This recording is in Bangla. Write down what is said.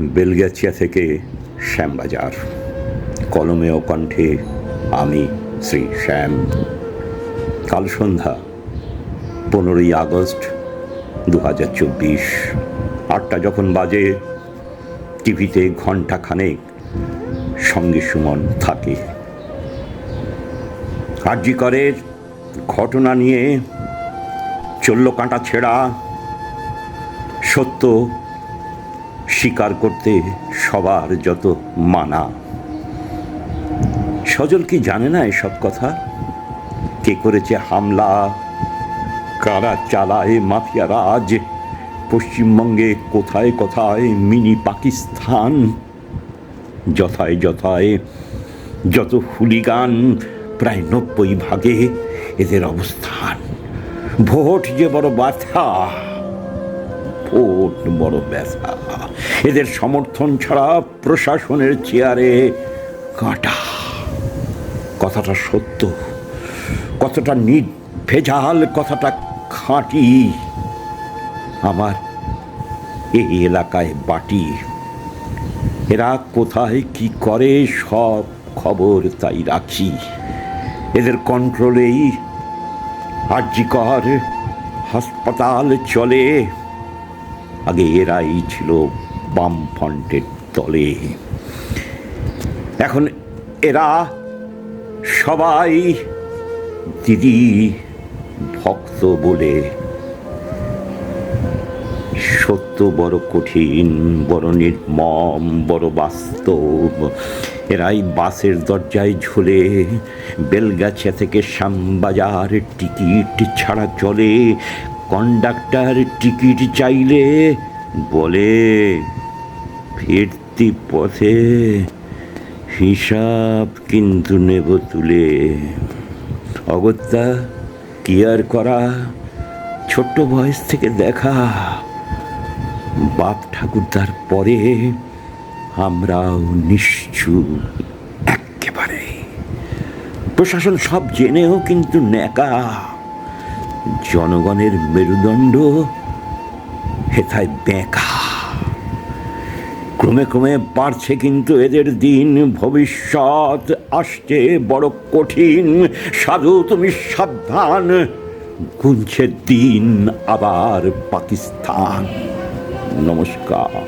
বেলগাছিয়া থেকে শ্যামবাজার। কলমে ও কণ্ঠে আমি শ্রী শ্যাম। কাল সন্ধ্যা, পনেরোই আগস্ট দু হাজার চব্বিশ। আটটা যখন বাজে, টিভিতে ঘণ্টা খানেক সঙ্গে সুমন থাকে। কার্যিকরের ঘটনা নিয়ে চলল কাঁটা ছেঁড়া সত্য স্বীকার করতে সবার যত মানা। সজল কি জানে না এসব কথা? কে করেছে হামলা? কারা চালায় মাফিয়া রাজ? পশ্চিমবঙ্গে কোথায় কোথায় মিনি পাকিস্তান? যথায় যথায় যত হুলিগান, প্রায় নব্বই ভাগে এদের অবস্থান। ভোট যে বড় ব্যথা ভোট বড় ব্যথা। এদের সমর্থন ছাড়া প্রশাসনের চেয়ারে কাটা। কথাটা সত্য কতটা নিট ভেজাল, কথাটা খাঁটি। আমার এই এলাকায় বাটি, এরা কোথায় কি করে সব খবর তাই রাখি। এদের কন্ট্রোলেই আর্যিকর হাসপাতাল চলে। আগে এরাই ছিল বামফ্রন্টের দলে এখন এরা সবাই দিদি ভক্ত বলে। সত্য বড় কঠিন, বড় নির্মম, বড় বাস্তব। এরাই বাসের দরজায় ঝুলে, বেলগাছিয়া থেকে শ্যামবাজার টিকিট ছাড়া চলে। কন্ডাক্টর টিকিট চাইলে বলে। ফিরতি পথে হিসাব কিন্তু নেব তুলে। অগত্যা, কি আর করা? ছোট্ট বয়স থেকে দেখা। বাপ ঠাকুরদার পরে আমরাও নিশ্চুপ একেবারে প্রশাসন সব জেনেও কিন্তু ন্যাকা। জনগণের মেরুদণ্ড হেথায় বেঁকা। ক্রমে ক্রমে বাড়ছে কিন্তু এদের দিন, ভবিষ্যৎ আসছে বড় কঠিন। সাধু তুমি সাবধান, গুনছে দিন আবার পাকিস্তান। নমস্কার।